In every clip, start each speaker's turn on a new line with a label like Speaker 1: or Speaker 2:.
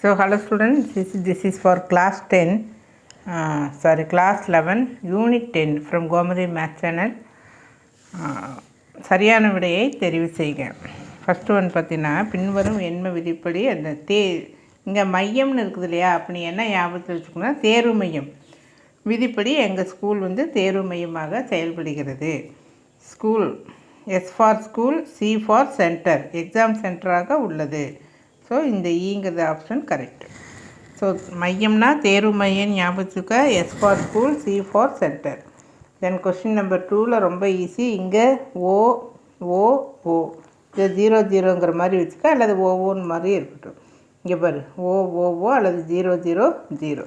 Speaker 1: So, hello students, this, this is for class 10, uh, sorry, class 11, unit 10 from Gomari Math Channel. Uh, சரியான விடையை தெரிவு செய்க. First one பார்த்தீங்கன்னா பின்வரும் எண்ம விதிப்படி அந்த தே இங்கே மையம்னு இருக்குது இல்லையா? அப்படி என்ன ஞாபகத்தில் வச்சுக்கணும் தேர்வு மையம். விதிப்படி எங்கள் ஸ்கூல் வந்து தேர்வு மையமாக செயல்படுகிறது. School S for school C for centre exam சென்டராக உள்ளது. ஸோ இந்த ஈங்கிறது ஆப்ஷன் கரெக்ட் ஸோ மையம்னா தேர்வு மையம் ஞாபகத்துக்க S for school C for centre then question number டூவில் ரொம்ப ஈஸி இங்கே ஓ ஓ ஓ இது ஜீரோ ஜீரோங்கிற மாதிரி வச்சுக்க. அல்லது ஓவோன்னு மாதிரி இருக்கட்டும். இங்கே பாரு. ஓ ஓ ஓ அல்லது ஜீரோ ஜீரோ ஜீரோ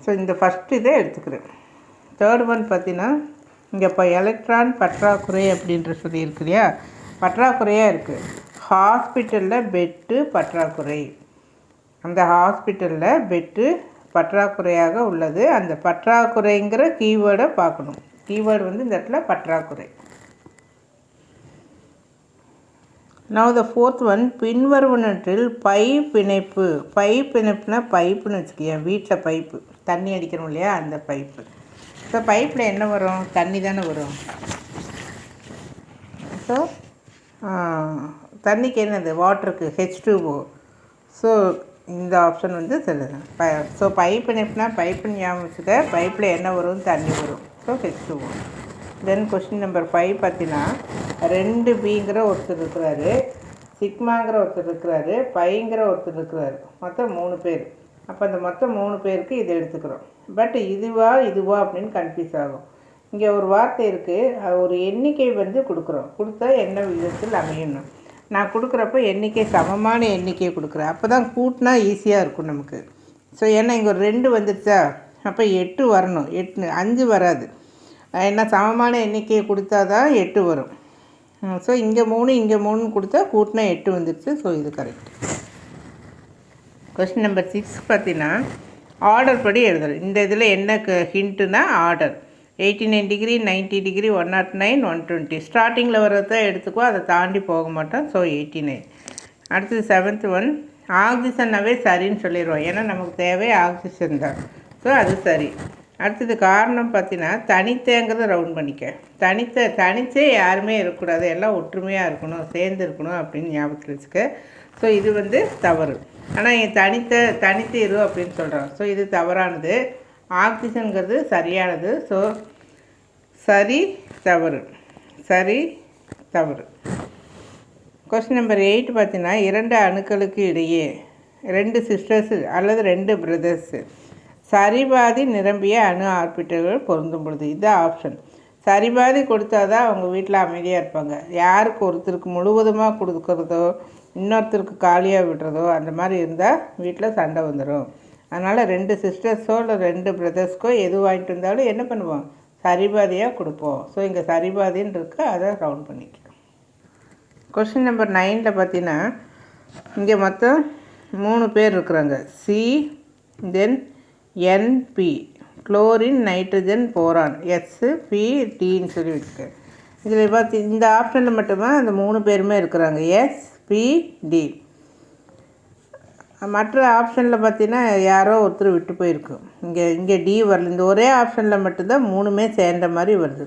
Speaker 1: ஸோ இந்த ஃபஸ்ட்டு இதை எடுத்துக்கிறேன். தேர்ட் ஒன் பார்த்தீங்கன்னா இங்கே இப்போ எலக்ட்ரான் பற்றாக்குறை அப்படின்ற சொல்லி இருக்கு இல்லையா? பற்றாக்குறையாக இருக்குது ஹாஸ்பிட்டலில் பெட்டு பற்றாக்குறை. அந்த ஹாஸ்பிட்டலில் பெட்டு பற்றாக்குறையாக உள்ளது. அந்த பற்றாக்குறைங்கிற கீவேர்டை பார்க்கணும். கீவேர்டு வந்து இந்த இடத்துல பற்றாக்குறை. நவ் த ஃபோர்த் ஒன் பின்வருவனற்றில் பைப் இணைப்பு பைப் இணைப்புனா பைப்புன்னு வச்சுக்கிய வீட்டில் பைப்பு. தண்ணி அடிக்கணும் இல்லையா? அந்த பைப்பு. ஸோ பைப்பில் என்ன வரும்? தண்ணி தானே வரும். ஸோ தண்ணிக்கு என்னது? வாட்டருக்கு ஹெச் டூஓ ஸோ இந்த ஆப்ஷன் வந்து சொல்லுது ப ஸோ பைப் இணைப்புனா பைப்புன்னு ஞாபகம் வச்சுக்க பைப்பில் என்ன வரும்? தண்ணி வரும். So H two O then question number five பார்த்தீங்கன்னா ரெண்டு பிங்கிற ஒருத்தர் இருக்கிறாரு சிக்மாங்கிற ஒருத்தர் இருக்கிறாரு பைங்கிற ஒருத்தர் இருக்கிறாரு. மொத்தம் மூணு பேர். அப்போ அந்த மொத்தம் மூணு பேருக்கு இதை எடுத்துக்கிறோம். பட் இதுவா இதுவா அப்படின்னு கன்ஃபியூஸ் ஆகும். இங்கே ஒரு வார்த்தை இருக்குது ஒரு எண்ணிக்கை வந்து கொடுக்குறோம். கொடுத்தா என்ன விதத்தில் அமையணும்? நான் கொடுக்குறப்ப எண்ணிக்கை சமமான எண்ணிக்கையை கொடுக்குறேன். அப்போ தான் கூட்டினா ஈஸியாக இருக்கும் நமக்கு. ஸோ ஏன்னா இங்கே ஒரு ரெண்டு வந்துடுச்சா அப்போ எட்டு வரணும். எட்டு அஞ்சு வராது. ஏன்னா சமமான எண்ணிக்கையை கொடுத்தா தான் எட்டு வரும். ஸோ இங்கே மூணு இங்கே மூணுன்னு கொடுத்தா கூட்டினா எட்டு வந்துடுச்சு ஸோ இது கரெக்ட் கொஸ்டின் நம்பர் சிக்ஸ் பார்த்தீங்கன்னா ஆர்டர் படி எழுதுறோம் இந்த இதில் என்ன ஹிண்ட்டுனா order eighty nine degree ninety degree one nought nine one twenty. ஸ்டார்டிங்கில் வர்றதை எடுத்துக்கோ அதை தாண்டி போக மாட்டோம். So eighty nine. அடுத்தது செவன்த் ஒன். ஆக்சிஜன்னாவே சரின்னு சொல்லிடுவோம். ஏன்னா நமக்கு தேவை ஆக்சிஜன் தான். ஸோ அது சரி. அடுத்தது காரணம் பார்த்தீங்கன்னா தனித்தேங்கிறத ரவுண்ட் பண்ணிக்க. தனித்த தனித்தே யாருமே இருக்கக்கூடாது. எல்லாம் ஒற்றுமையாக இருக்கணும் சேர்ந்து இருக்கணும் அப்படின்னு ஞாபகத்தில் வச்சுக்க. ஸோ இது வந்து தவறு. ஆனால் என் தனித்த தனித்து இரு அப்படின்னு சொல்கிறோம் ஸோ இது தவறானது. ஆக்சிஜனுங்கிறது சரியானது. ஸோ சரி தவறு. சரி தவறு. கொஸ்டின் நம்பர் எயிட் பார்த்தீங்கன்னா இரண்டு அணுக்களுக்கு இடையே ரெண்டு சிஸ்டர்ஸு அல்லது ரெண்டு பிரதர்ஸு சரிபாதி நிரம்பிய அணு ஆர்பிட்டல்கள் பொருந்தும் பொழுது இதுதான் ஆப்ஷன் சரிபாதி கொடுத்தா தான் அவங்க வீட்டில் அமைதியாக இருப்பாங்க. யாருக்கு ஒருத்தருக்கு முழுவதுமாக கொடுக்குறதோ இன்னொருத்தருக்கு காலியாக விடுறதோ அந்த மாதிரி இருந்தால் வீட்டில் சண்டை வந்துடும் அதனால் ரெண்டு சிஸ்டர்ஸோ இல்லை ரெண்டு பிரதர்ஸ்க்கோ எது வாங்கிட்டு வந்தாலும் என்ன பண்ணுவோம்? சரிபாதியாக கொடுப்போம். ஸோ இங்கே சரிபாதின்னு இருக்கு. அதை ரவுண்ட் பண்ணிக்கலாம். கொஷின் நம்பர் நைனில் பார்த்தீங்கன்னா இங்கே மொத்தம் மூணு பேர் இருக்கிறாங்க. C then N B chlorine nitrogen boron S P டின்னு சொல்லி வச்சுக்க இதில் பார்த்து இந்த ஆப்ஷனில் மட்டுமே அந்த மூணு பேருமே இருக்கிறாங்க? எஸ் பி டி மற்ற ஆப்ஷனில் பார்த்தீங்கன்னா யாரோ ஒருத்தர் விட்டு போயிருக்கு. இங்கே இங்கே டி வரல. இந்த ஒரே ஆப்ஷனில் மட்டும்தான் மூணுமே சேர்ந்த மாதிரி வருது.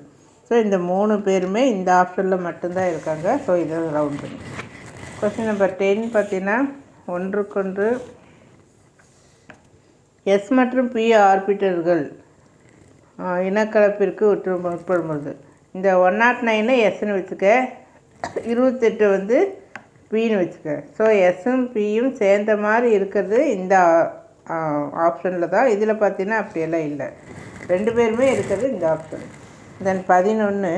Speaker 1: ஸோ இந்த மூணு பேருமே இந்த ஆப்ஷனில் மட்டும்தான் இருக்காங்க. ஸோ இதை ரவுண்ட் பண்ணி. கொஸ்டின் நம்பர் டென் பார்த்தீங்கன்னா ஒன்றுக்கொன்று எஸ் மற்றும் பி ஆர்பிட்டர்கள் இனக்கலப்பிற்கு உற்று பொழுது இந்த ஒன் நாட் நைனை எஸ்ன்னு வச்சுக்க இருபத்தெட்டு வந்து பின்னு வச்சுக்க. ஸோ எஸ்ஸும் பியும் சேர்ந்த மாதிரி இருக்கிறது இந்த ஆப்ஷனில் தான். இதில் பார்த்தீங்கன்னா அப்படியெல்லாம் இல்லை. ரெண்டு பேருமே இருக்கிறது இந்த ஆப்ஷன் தென் பதினொன்று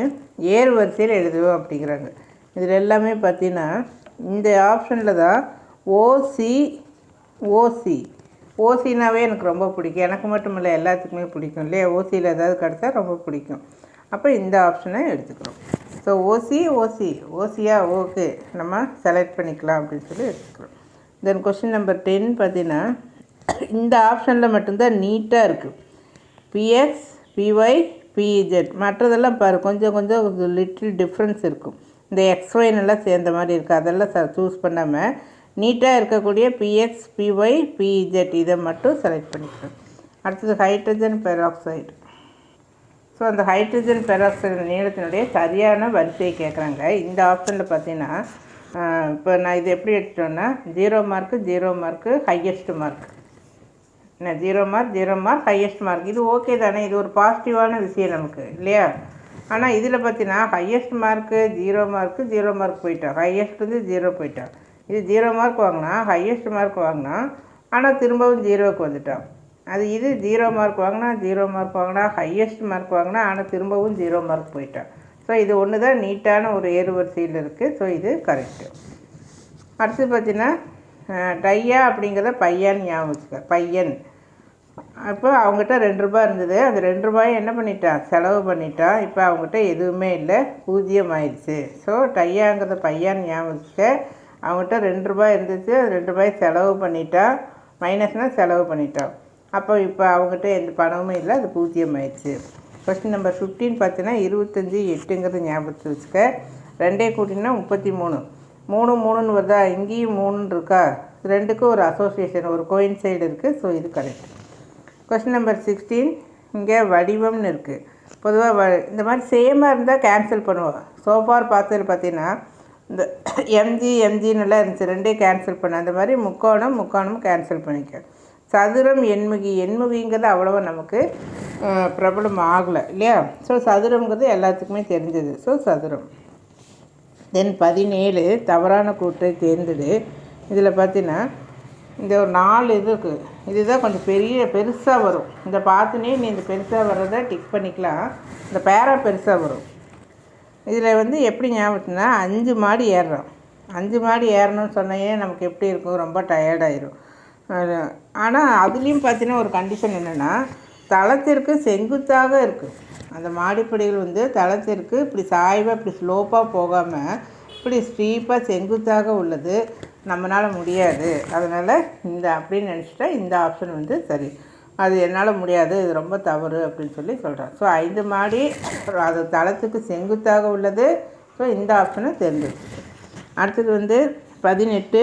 Speaker 1: ஏர் வரிசையில் எழுதுவோம் அப்படிங்கிறாங்க. இதில் எல்லாமே பார்த்தீங்கன்னா இந்த ஆப்ஷனில் தான் ஓசி ஓசி ஓசினாவே எனக்கு ரொம்ப பிடிக்கும். எனக்கு மட்டும் இல்லை எல்லாத்துக்குமே பிடிக்கும் இல்லையா? ஓசியில் ஏதாவது கிடச்சா ரொம்ப பிடிக்கும். அப்போ இந்த ஆப்ஷனை எடுத்துக்கிறோம். ஸோ ஓசி ஓசி ஓசியா ஓகே நம்ம செலக்ட் பண்ணிக்கலாம் அப்படின்னு சொல்லி எடுத்துக்கிறோம் தென் கொஷின் நம்பர் டென் பார்த்தீங்கன்னா இந்த ஆப்ஷனில் மட்டும்தான் நீட்டாக இருக்குது பிஎக்ஸ் பிஒய் பிஇஜெட் மற்றதெல்லாம் பாரு கொஞ்சம் கொஞ்சம் லிட்டில் டிஃப்ரென்ஸ் இருக்கும். இந்த எக்ஸ்ஒய்னெல்லாம் சேர்ந்த மாதிரி இருக்குது அதெல்லாம் ச சூஸ் பண்ணாமல் நீட்டாக இருக்கக்கூடிய பிஎக்ஸ் பிஒய் பிஇஜெட் இதை மட்டும் செலக்ட் பண்ணிக்கிறோம் அடுத்தது ஹைட்ரஜன் பெராக்சைடு ஸோ அந்த ஹைட்ரஜன் பெராக்சைடு நீளத்தினுடைய சரியான வரிசையை கேட்குறாங்க இந்த ஆப்ஷனில் பார்த்தீங்கன்னா இப்போ நான் இது எப்படி எடுத்துட்டோன்னா zero mark zero mark highest mark என்ன zero mark zero mark highest mark இது ஓகே தானே இது ஒரு பாசிட்டிவான விஷயம் நமக்கு இல்லையா? ஆனால் இதில் பார்த்தீங்கன்னா highest mark zero mark zero mark போயிட்டோம். ஹையஸ்ட் வந்து ஜீரோ போயிட்டோம். இது ஜீரோ மார்க் வாங்கினா ஹையஸ்ட் மார்க் வாங்கினா ஆனால் திரும்பவும் ஜீரோவுக்கு வந்துட்டோம். அது இது ஜீரோ மார்க் வாங்கினா ஜீரோ மார்க் வாங்கினா ஹையஸ்ட் மார்க் வாங்கினா ஆனால் திரும்பவும் ஜீரோ மார்க் போயிட்டான் ஸோ இது ஒன்று தான் நீட்டான ஒரு ஏறுவரிசையில் இருக்குது ஸோ இது கரெக்டு அடுத்து பார்த்தீங்கன்னா டையா அப்படிங்கிறத பையன் ஞாபகம் வச்சுக்க பையன். அப்போ அவங்ககிட்ட ரெண்டு ரூபாய் இருந்தது. அந்த ரெண்டு ரூபாயை என்ன பண்ணிட்டான் செலவு பண்ணிட்டான் இப்போ அவங்ககிட்ட எதுவுமே இல்லை. பூஜ்ஜியம் ஆயிடுச்சு. ஸோ டையாங்கிறத பையன் ஞாபகம் வச்சுக்க. அவங்ககிட்ட ரெண்டு ரூபாய் இருந்துச்சு. அது ரெண்டு ரூபாய் செலவு பண்ணிட்டான் மைனஸ்னால் செலவு பண்ணிட்டான் அப்போ இப்போ அவங்ககிட்ட எந்த பணமும் இல்லை அது பூஜ்ஜியம் ஆயிடுச்சு கொஸ்டின் நம்பர் ஃபிஃப்டீன் பார்த்தீங்கன்னா இருபத்தஞ்சி எட்டுங்கிறது ஞாபகத்தில் வச்சுக்க. ரெண்டே கூட்டினா முப்பத்தி மூணு மூணு மூணுன்னு வருதா? இங்கேயும் மூணுன்னு இருக்கா? ரெண்டுக்கும் ஒரு அசோசியேஷன் ஒரு கோயின் சைடு இருக்குது ஸோ இது கரெக்ட் கொஸ்டின் நம்பர் சிக்ஸ்டீன் இங்கே வடிவம்னு இருக்குது பொதுவாக வ இந்த மாதிரி சேமாக இருந்தால் கேன்சல் பண்ணுவோம். சோஃபார் பார்த்தது பார்த்தீங்கன்னா இந்த எம்ஜி எம்ஜின்னுலாம் இருந்துச்சு. ரெண்டே கேன்சல் பண்ண அந்த மாதிரி முக்கோணம் முக்கோணம் கேன்சல் பண்ணிக்க. சதுரம் எண்முகி எண்முகிங்கிறது அவ்வளோவா நமக்கு பிரபலம் ஆகலை இல்லையா? ஸோ சதுரங்கிறது எல்லாத்துக்குமே தெரிஞ்சது. ஸோ சதுரம். தென் பதினேழு தவறான கூற்றை தேர்ந்தது இதில் பார்த்தீங்கன்னா இந்த ஒரு நாலு இது இருக்குது இதுதான் கொஞ்சம் பெரிய பெருசாக வரும். இந்த பார்த்துனே நீ இந்த பெருசாக வர்றதை டிக் பண்ணிக்கலாம். இந்த பேரா பெருசாக வரும். இதில் வந்து எப்படி ஞாபகத்துனா அஞ்சு மாடி ஏறுறோம் அஞ்சு மாடி ஏறணும்னு சொன்னையே நமக்கு எப்படி இருக்கும்? ரொம்ப டயர்டாயிரும் ஆனால் அதுலேயும் பார்த்தீங்கன்னா ஒரு கண்டிஷன் என்னென்னா தளத்திற்கு செங்குத்தாக இருக்குது அந்த மாடிப்படிகள் வந்து தளத்திற்கு இப்படி சாய்வாக இப்படி ஸ்லோப்பாக போகாமல் இப்படி ஸ்டீப்பாக செங்குத்தாக உள்ளது. நம்மளால் முடியாது. அதனால் இந்த அப்படின்னு நினச்சிட்டா இந்த ஆப்ஷன் வந்து சரி. அது என்னால் முடியாது. இது ரொம்ப தவறு அப்படின்னு சொல்லி சொல்கிறேன் ஸோ ஐந்து மாடி அது தளத்துக்கு செங்குத்தாக உள்ளது. ஸோ இந்த ஆப்ஷனை தேர்ந்தெடுத்து. அடுத்தது வந்து பதினெட்டு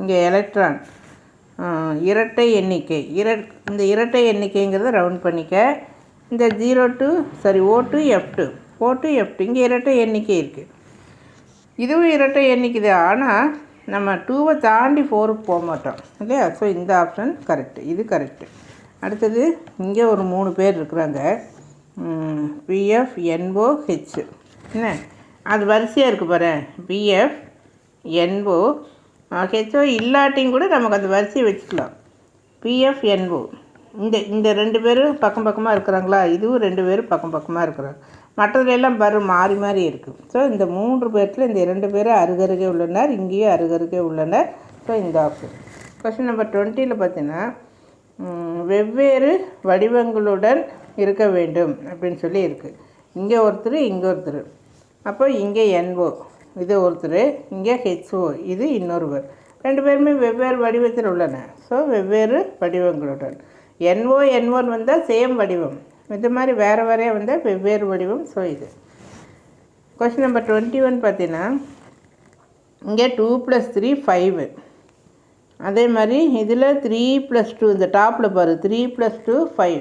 Speaker 1: இங்கே எலக்ட்ரான் இரட்டை எண்ணிக்கை. இர இந்த இரட்டை எண்ணிக்கைங்கிறத ரவுண்ட் பண்ணிக்க. இந்த zero two sorry O two F two O two F two இங்கே இரட்டை எண்ணிக்கை இருக்குது இதுவும் இரட்டை எண்ணிக்கை தான் ஆனால் நம்ம டூவை தாண்டி ஃபோருக்கு போக மாட்டோம். இல்லையா? ஸோ இந்த ஆப்ஷன் கரெக்டு இது கரெக்டு அடுத்தது இங்கே ஒரு மூணு பேர் இருக்கிறாங்க. பிஎஃப் என்ஓ ஹெச் என்ன? அது வரிசையாக இருக்குது பாரு. பிஎஃப் என்ஓ ஹெச்ஓ இல்லாட்டியும் கூட நமக்கு அந்த வரிசையை வச்சுக்கலாம். பிஎஃப் என்ஓ இந்த இந்த ரெண்டு பேரும் பக்கம் பக்கமாக இருக்கிறாங்களா? இதுவும் ரெண்டு பேரும் பக்கம் பக்கமாக இருக்கிறாங்க. மற்றதுலாம் பரு மாறி மாறி இருக்குது ஸோ இந்த மூன்று பேர்த்தில் இந்த இரண்டு பேரும் அருகருகே உள்ளனர் இங்கேயும் அருகருகே உள்ளனர். ஸோ இந்த ஆப்ஷன் கொஸ்டின் நம்பர் டுவெண்ட்டியில் பார்த்தீங்கன்னா வெவ்வேறு வடிவங்களுடன் இருக்க வேண்டும் அப்படின்னு சொல்லி இருக்குது இங்கே ஒருத்தர் இங்கே ஒருத்தர். அப்போ இங்கே என்ஓ இது ஒருத்தர் இங்கே ஹெச்ஓ இது இன்னொருவர். ரெண்டு பேருமே வெவ்வேறு வடிவத்தில் உள்ளன. ஸோ வெவ்வேறு வடிவங்களுடன். என்ஓ ஒன் வந்தால் சேம் வடிவம். இது மாதிரி வேறு வேறையாக வந்தால் வெவ்வேறு வடிவம். ஸோ இது. கொஸ்டின் நம்பர் டுவெண்ட்டி ஒன் பார்த்தீங்கன்னா இங்கே டூ ப்ளஸ் த்ரீ ஃபைவு அதே மாதிரி இதில் த்ரீ ப்ளஸ் டூ இந்த டாப்பில் பாரு த்ரீ ப்ளஸ் டூ ஃபைவ்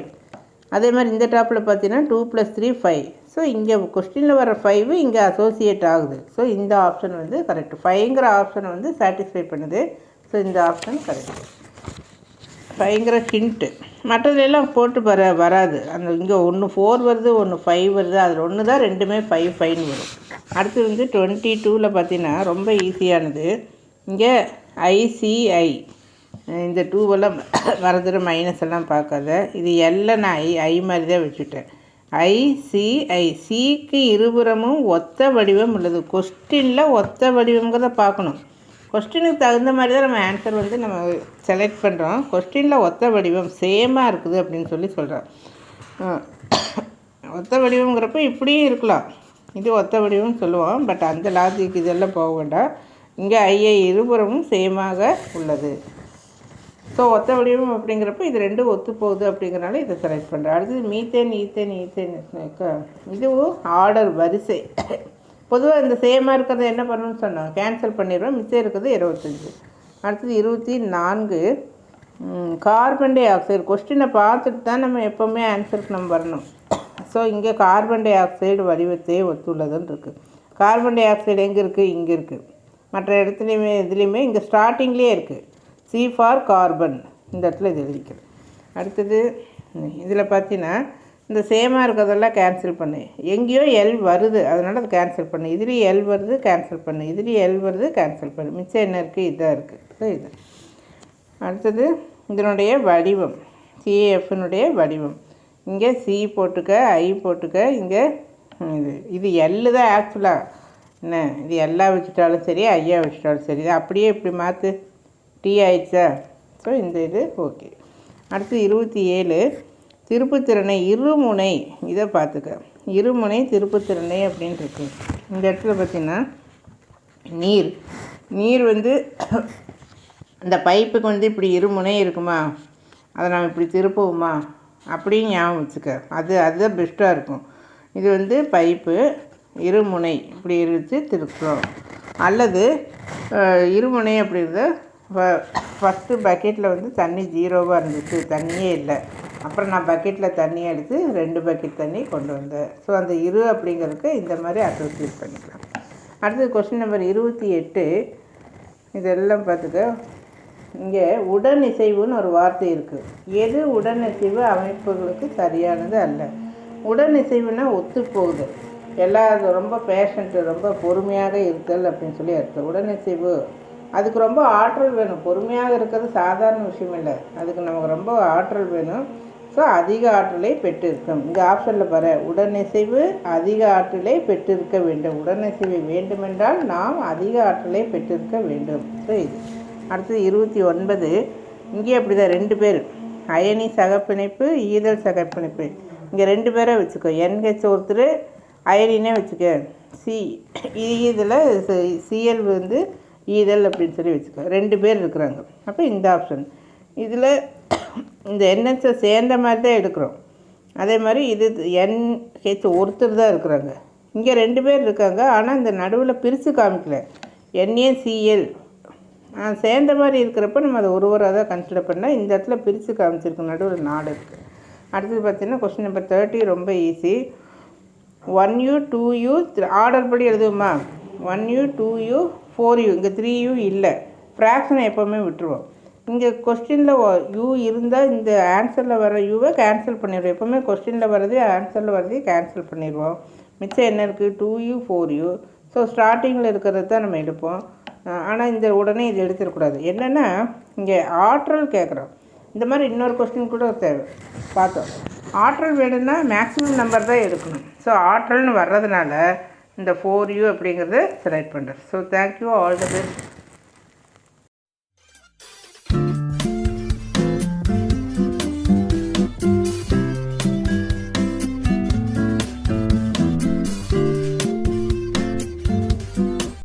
Speaker 1: அதே மாதிரி இந்த டாப்பில் பார்த்தீங்கன்னா two plus three five so இங்கே கொஸ்டினில் வர ஃபைவு இங்கே அசோசியேட் ஆகுது. ஸோ இந்த ஆப்ஷன் வந்து கரெக்ட் ஃபைங்கிற ஆப்ஷனை வந்து சாட்டிஸ்ஃபை பண்ணுது. ஸோ இந்த ஆப்ஷன் கரெக்ட் பயங்கர ஹிண்ட்டு மற்றதுலாம் போட்டு வர வராது. அந்த இங்கே ஒன்று ஃபோர் வருது ஒன்று ஃபைவ் வருது. அதில் ஒன்று தான் ரெண்டுமே ஃபைவ் ஃபைன் வரும். அடுத்து வந்து டுவெண்ட்டி டூவில் பார்த்தீங்கன்னா ரொம்ப ஈஸியானது இங்கே ஐசிஐ இந்த டூவெல்லாம் மறந்துடும் மைனஸ் எல்லாம் பார்க்காத. இது எல்லாம் நான் ஐ ஐ மாதிரி தான் வச்சுட்டேன் ஐசிஐ சிக்கு இருபுறமும் ஒத்த வடிவம் உள்ளது. கொஸ்டினில் ஒத்த வடிவங்கிறத பார்க்கணும். கொஸ்டினுக்கு தகுந்த மாதிரி தான் நம்ம ஆன்சர் வந்து நம்ம செலக்ட் பண்ணுறோம் கொஸ்டினில் ஒத்த வடிவம் சேமாக இருக்குது அப்படின்னு சொல்லி சொல்கிறோம் ஒத்த வடிவங்கிறப்ப இப்படியும் இருக்கலாம். இது ஒத்த வடிவம்னு சொல்லுவோம். பட் அந்த லாஜிக் இதெல்லாம் போக வேண்டாம். இங்கே ஐஐ இருபுறமும் சேமாக உள்ளது. ஸோ ஒத்த வடிவம் அப்படிங்கிறப்ப இது ரெண்டும் ஒத்து போகுது அப்படிங்கிறனால இதை செலக்ட் பண்ணுறேன் அடுத்தது மீத்தேன் ஈத்தேன் ஈத்தேன் இதுவும் ஆர்டர் வரிசை. பொதுவாக இந்த சேமாக இருக்கிறத என்ன பண்ணணும்னு சொன்னோம் கேன்சல் பண்ணிடுவோம் மிச்சம் இருக்கிறது இருபத்தஞ்சி. அடுத்தது இருபத்தி நான்கு. கார்பன் டை ஆக்சைடு கொஸ்டினை பார்த்துட்டு தான் நம்ம எப்போவுமே ஆன்சருக்கு நம்ம வரணும். ஸோ இங்கே கார்பன் டை ஆக்சைடு வடிவத்தையே ஒத்துள்ளதுன்னு இருக்குது கார்பன் டை ஆக்சைடு எங்கே இருக்குது இங்கே இருக்குது மற்ற இடத்துலையுமே இதுலேயுமே இங்கே ஸ்டார்டிங்லேயே இருக்குது சி ஃபார் கார்பன். இந்த இடத்துல இது எழுதிக்கிறேன். அடுத்தது இதில் பார்த்தீங்கன்னா இந்த சேமாக இருக்கிறதெல்லாம் கேன்சல் பண்ணு. எங்கேயோ எல் வருது அதனால் அது கேன்சல் பண்ணு. இதுலேயும் எல் வருது கேன்சல் பண்ணு. இதுலேயும் எல் வருது கேன்சல் பண்ணு. மிச்சம் என்ன இருக்குது இதாக இருக்குது இது அடுத்தது இதனுடைய வடிவம். சிஏஎஃப்னுடைய வடிவம். இங்கே சி போட்டுக்க ஐ போட்டுக்க இங்கே இது. இது எல்லு தான் ஆக்சுவலாக என்ன? இது எல்லா வச்சுட்டாலும் சரி ஐயா வச்சுட்டாலும் சரி. இது அப்படியே இப்படி மாற்று டீ ஆயிடுச்சா ஸோ இந்த இது ஓகே அடுத்து இருபத்தி ஏழு. திருப்புத்திறனை இருமுனை இதை பார்த்துக்க. இருமுனை திருப்புத்திறனை அப்படின்னு இருக்கு இந்த இடத்துல பார்த்திங்கன்னா நீர். நீர் வந்து இந்த பைப்புக்கு வந்து இப்படி இருமுனை இருக்குமா? அதை நம்ம இப்படி திருப்புவோமா? அப்படின்னு ஞாபகம் வச்சுக்க. அது அதுதான் பெஸ்ட்டாக இருக்கும். இது வந்து பைப்பு இருமுனை இப்படி இருந்துச்சு திருப்புறோம். அல்லது இருமுனை அப்படிங்கிறத ஃபஸ்ட்டு பக்கெட்டில் வந்து தண்ணி ஜீரோவாக இருந்துச்சு தண்ணியே இல்லை. அப்புறம் நான் பக்கெட்டில் தண்ணி எடுத்து ரெண்டு பக்கெட் தண்ணி கொண்டு வந்தேன். ஸோ அந்த இரு அப்படிங்கிறதுக்கு இந்த மாதிரி அசோசியேட் பண்ணிக்கலாம். அடுத்தது கொஸ்டின் நம்பர் இருபத்தி எட்டு. இதெல்லாம் பார்த்துக்க. இங்கே உடனிசைவுன்னு ஒரு வார்த்தை இருக்குது எது உடனிசைவு அமைப்புகளுக்கு சரியானது அல்ல. உடனிசைவுனா ஒத்து போகுது. எல்லா ரொம்ப பேஷண்ட்டு ரொம்ப பொறுமையாக இருத்தல் அப்படின்னு சொல்லி அர்த்தம். உடனிசைவு அதுக்கு ரொம்ப ஆற்றல் வேணும். பொறுமையாக இருக்கிறது சாதாரண விஷயம் இல்லை. அதுக்கு நமக்கு ரொம்ப ஆற்றல் வேணும். ஸோ அதிக ஆற்றலை பெற்றிருக்கும் இங்கே ஆப்ஷனில் பாரு. உடனிசைவு அதிக ஆற்றலை பெற்றிருக்க வேண்டும். உடனிசைவு வேண்டுமென்றால் நாம் அதிக ஆற்றலை பெற்றிருக்க வேண்டும். ஸோ இது. அடுத்தது இருபத்தி ஒன்பது. இங்கே அப்படி தான் ரெண்டு பேர். அயனி சகப்பிணைப்பு ஈதல் சகப்பிணைப்பு. இங்கே ரெண்டு பேரை வச்சுக்கோ. என்ஹெச் ஒருத்தர் அயனினே வச்சுக்க. சி இதில் சிஎல் வந்து ஈதல் அப்படின்னு சொல்லி வச்சுக்கலாம் ரெண்டு பேர் இருக்கிறாங்க. அப்போ இந்த ஆப்ஷன் இதில் இந்த என்ஹெச்சை சேர்ந்த மாதிரி தான் எடுக்கிறோம். அதே மாதிரி இது என்ஹெச் ஒருத்தர் தான் இருக்கிறாங்க. இங்கே ரெண்டு பேர் இருக்காங்க. ஆனால் இந்த நடுவில் பிரித்து காமிக்கல. என்ஏசிஎல் சேர்ந்த மாதிரி இருக்கிறப்ப நம்ம அதை ஒருவராக தான் கன்சிடர் பண்ணால் இந்த இடத்துல பிரித்து காமிச்சிருக்கு நடுவில் நாடு இருக்குது அடுத்தது பார்த்தீங்கன்னா கொஸ்டின் நம்பர் தேர்ட்டி ரொம்ப easy one U two U order படி எழுதுவோமா? One U two U four U இங்கே த்ரீ யூ இல்லை. ஃப்ராக்ஷனை எப்போவுமே விட்டுருவோம். இங்கே கொஸ்டினில் யூ இருந்தால் இந்த ஆன்சரில் வர யூவை கேன்சல் பண்ணிடுவோம். எப்போவுமே கொஸ்டினில் வர்றது ஆன்சரில் வர்றதே கேன்சல் பண்ணிடுவோம். மிச்சம் என்ன இருக்குது two U four U so ஸ்டார்டிங்கில் இருக்கிறது தான் நம்ம எடுப்போம். ஆனால் இந்த உடனே இது எடுத்துடக்கூடாது. என்னென்னா இங்கே ஆற்றல் கேட்குறோம். இந்த மாதிரி இன்னொரு கொஸ்டின் கூட தேவை. பார்த்தோம். ஆற்றல் வேணும்னா மேக்ஸிமம் நம்பர் தான் எடுக்கணும். ஸோ ஆற்றல்னு வர்றதுனால இந்த ஃபோர் யூ அப்படிங்கிறத செலக்ட் பண்ணுறேன் so thank you all the best